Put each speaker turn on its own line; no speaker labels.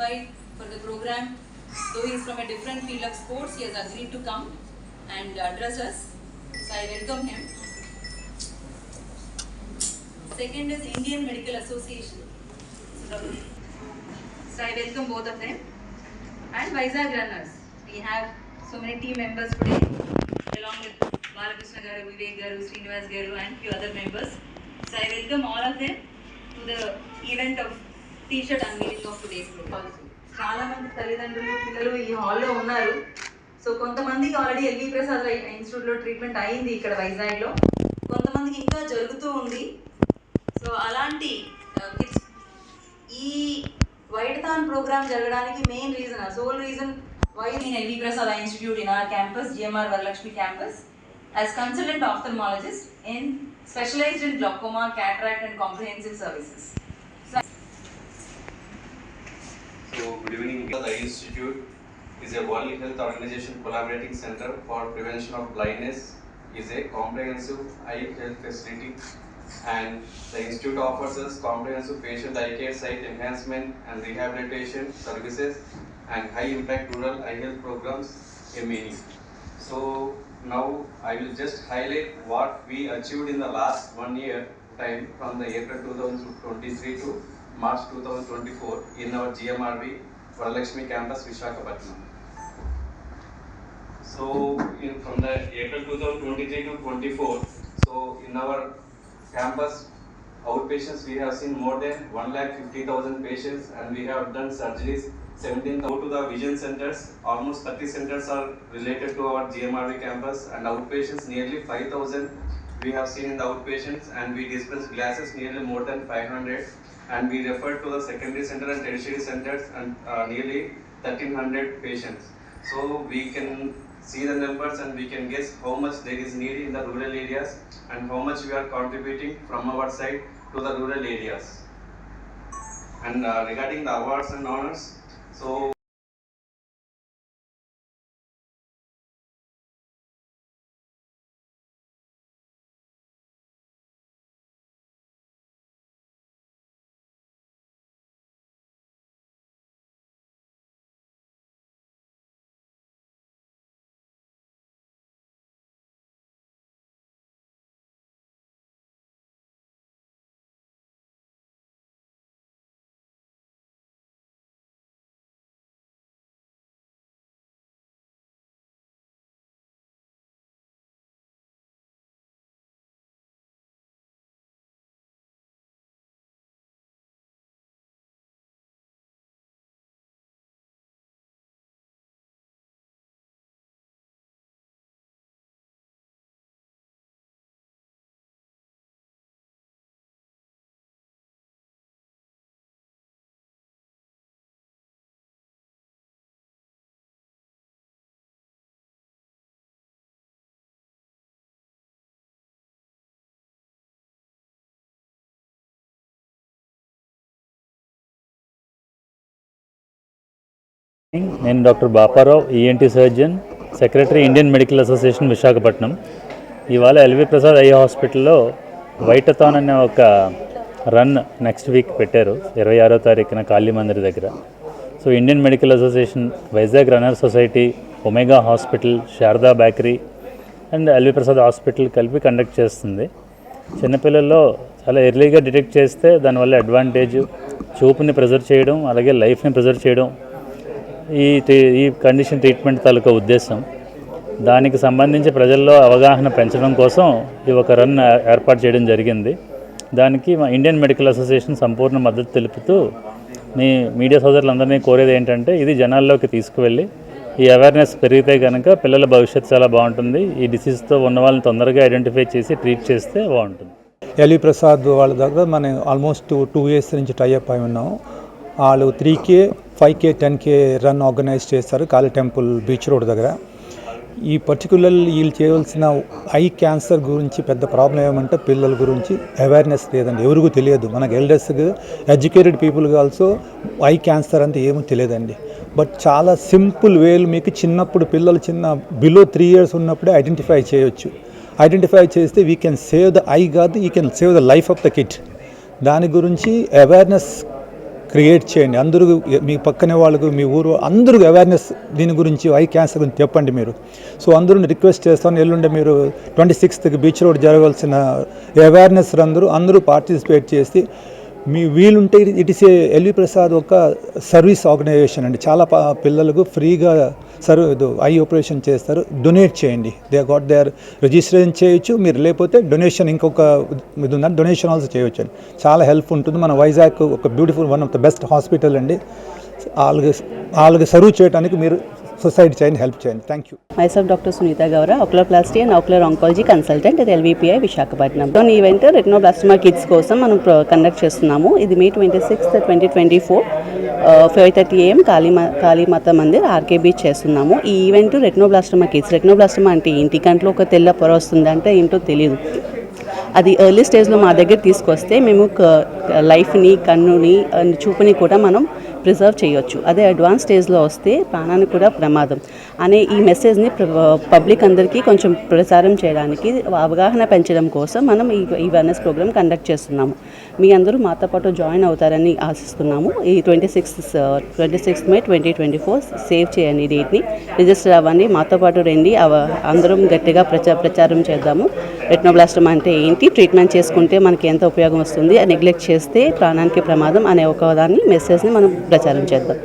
for the program. Though he is from a different field of sports, he has agreed to come and address us. So I welcome him. Second is Indian Medical Association. So I welcome both of them. And Vizag runners. We have so many team members today, along with Balakrishna Garu, Vivek Garu, Srinivas Garu, and few other members. So I welcome all of them to the event of T-shirt unveiling of today's చాలా మంది తల్లిదండ్రులు పిల్లలు ఈ హాల్లో ఉన్నారు. So కొంతమందికి already LV Prasad ఇన్స్టిట్యూట్లో treatment అయింది ఇక్కడ వైజాగ్లో కొంతమందికి ఇంకా జరుగుతూ ఉంది. సో అలాంటి uh, ఆ, ఈ వైటథాన్ ప్రోగ్రామ్ జరగడానికి main reason sole reason why నేను LV Prasad institute in R campus GMR Varalakshmi campus as consultant ophthalmologist in specialized in glaucoma cataract and comprehensive services
So, good evening. The Institute is a World Health Organization collaborating center for prevention of blindness, is a comprehensive eye health facility. And the institute offers us comprehensive patient eye care site enhancement and rehabilitation services and high impact rural eye health programs many. So now I will just highlight what we achieved in the last one year time from the April 2023 to March 2024 in our GMRV Varalakshmi campus Vishakhapatnam. So in from the April 2023 to 24, so in our campus outpatients we have seen more than 1 lakh 50,000 patients and we have done surgeries. 17 go to the vision centers. Almost 30 centers are related to our GMRV campus and outpatients nearly 5,000 we have seen in the outpatients and we dispense glasses nearly more than 500 and we refer to the secondary center and tertiary centers and uh, nearly 1300 patients. So we can see the numbers and we can guess how much there is need in the rural areas and how much we are contributing from our side to the rural areas. And uh, regarding the awards and honors so
నేను doctor Baparao ENT surgeon secretary Indian medical association Visakhapatnam. ఇవాళ LV Prasad I హాస్పిటల్లో వైటథాన్ అనే ఒక run next week పెట్టారు ఇరవై ఆరో తారీఖున కాళీ మందిర్ దగ్గర. So Indian medical association Vizag runner society Omega hospital Sharada bakery and LV Prasad hospital కలిపి కండక్ట్ చేస్తుంది. చిన్నపిల్లల్లో చాలా ఎర్లీగా డిటెక్ట్ చేస్తే దానివల్ల అడ్వాంటేజ్ చూపుని ప్రిజర్వ్ చేయడం అలాగే లైఫ్ని ప్రిజర్వ్ చేయడం ఈ ఈ కండిషన్ ట్రీట్మెంట్ తాలూకా ఉద్దేశం. దానికి సంబంధించి ప్రజల్లో అవగాహన పెంచడం కోసం ఈ ఒక రన్ ఏర్పాటు చేయడం జరిగింది. దానికి మా ఇండియన్ మెడికల్ అసోసియేషన్ సంపూర్ణ మద్దతు తెలుపుతూ మీ మీడియా సోదరులందరినీ కోరేది ఏంటంటే ఇది జనాల్లోకి తీసుకువెళ్ళి ఈ అవేర్నెస్ పెరిగితే కనుక పిల్లల భవిష్యత్తు చాలా బాగుంటుంది. ఈ డిసీజ్తో ఉన్న వాళ్ళని తొందరగా ఐడెంటిఫై చేసి ట్రీట్ చేస్తే బాగుంటుంది.
ఎలి ప్రసాద్ వాళ్ళ దగ్గర మనం ఆల్మోస్ట్ టూ ఇయర్స్ నుంచి టైఅప్ అయి ఉన్నాం. వాళ్ళు three K five K ten K run organise చేస్తారు కాళీ టెంపుల్ బీచ్ రోడ్ దగ్గర. ఈ పర్టికులర్ వీళ్ళు చేయవలసిన ఐ క్యాన్సర్ గురించి పెద్ద ప్రాబ్లం ఏమంటే పిల్లల గురించి అవేర్నెస్ లేదండి. ఎవరికూ తెలియదు. మనకు ఎల్డర్స్కి educated people also eye cancer అంటే ఏమీ తెలియదండి. బట్ చాలా సింపుల్ వేలు మీకు చిన్నప్పుడు పిల్లలు చిన్న బిలో త్రీ ఇయర్స్ ఉన్నప్పుడే ఐడెంటిఫై చేయొచ్చు. ఐడెంటిఫై చేస్తే we can save the eye కాదు we can save the life of the kid దాని గురించి అవేర్నెస్ క్రియేట్ చేయండి. అందరూ మీ పక్కనే వాళ్ళకు మీ ఊరు అందరూ అవేర్నెస్ దీని గురించి ఐ క్యాన్సర్ గురించి చెప్పండి మీరు. సో అందరూ రిక్వెస్ట్ చేస్తాను. ఎల్లుండే మీరు ట్వంటీ సిక్స్త్కి బీచ్ రోడ్ జరగవలసిన అవేర్నెస్ అందరూ అందరూ పార్టిసిపేట్ చేసి మీ వీలుంటే ఇట్ ఇస్ ఎల్వి ప్రసాద్ ఒక సర్వీస్ ఆర్గనైజేషన్ అండి. చాలా పిల్లలకు ఫ్రీగా సర్వ్ ఐ ఆపరేషన్ చేస్తారు. డొనేట్ చేయండి. దే గాట్ దేర్ రిజిస్ట్రేషన్ చేయొచ్చు. మీరు లేకపోతే డొనేషన్ ఇంకొక ఇది ఉందండి డొనేషన్ ఆల్సో చేయొచ్చు అండి. చాలా హెల్ప్ ఉంటుంది. మన వైజాగ్ ఒక beautiful one of the best hospital అండి. వాళ్ళకి వాళ్ళకి సర్వ్ చేయడానికి మీరు సొసైటీ చేయండి హెల్ప్ చేయండి. Thank you
myself doctor Sunita Sunita Gaura, oculoplasty and ocular oncology consultant అది ఎల్వీపీఐ విశాఖపట్నం. ఈ ఈవెంట్ రెటినోబ్లాస్టమా కిడ్స్ కోసం మనం కండక్ట్ చేస్తున్నాము. ఇది May twenty sixth twenty twenty four five thirty AM Kalima Kalimata Mandir RK beach చేస్తున్నాము. ఈ event retinoblastoma kids రెటినోబ్లాస్టమా అంటే ఏంటి? కంట్లో ఒక తెల్ల పొర వస్తుంది అంటే ఏంటో తెలియదు అది ఎర్లీ స్టేజ్లో మా దగ్గర తీసుకొస్తే మేము లైఫ్ని కన్నుని చూపుని కూడా మనం ప్రిజర్వ్ చేయొచ్చు. అదే అడ్వాన్స్ స్టేజ్లో వస్తే ప్రాణానికి కూడా ప్రమాదం. అనే ఈ మెసేజ్ని పబ్లిక్ అందరికీ కొంచెం ప్రచారం చేయడానికి అవగాహన పెంచడం కోసం మనం ఈ అవేర్నెస్ ప్రోగ్రామ్ కండక్ట్ చేస్తున్నాము. మీ అందరూ మాతో పాటు జాయిన్ అవుతారని ఆశిస్తున్నాము. ఈ twenty sixth twenty sixth May twenty twenty four save చేయండి డేట్ని రిజిస్టర్ అవ్వండి. మాతో పాటు రండి. అవ- అందరం గట్టిగా ప్రచా ప్రచారం చేద్దాము. రెట్నోబ్లాస్టమ్ అంటే ఏంటి? ట్రీట్మెంట్ చేసుకుంటే మనకి ఎంత ఉపయోగం వస్తుంది? నెగ్లెక్ట్ చేస్తే ప్రాణానికి ప్రమాదం అనే ఒక దాన్ని మెసేజ్ని మనం ప్రచారం చేద్దాం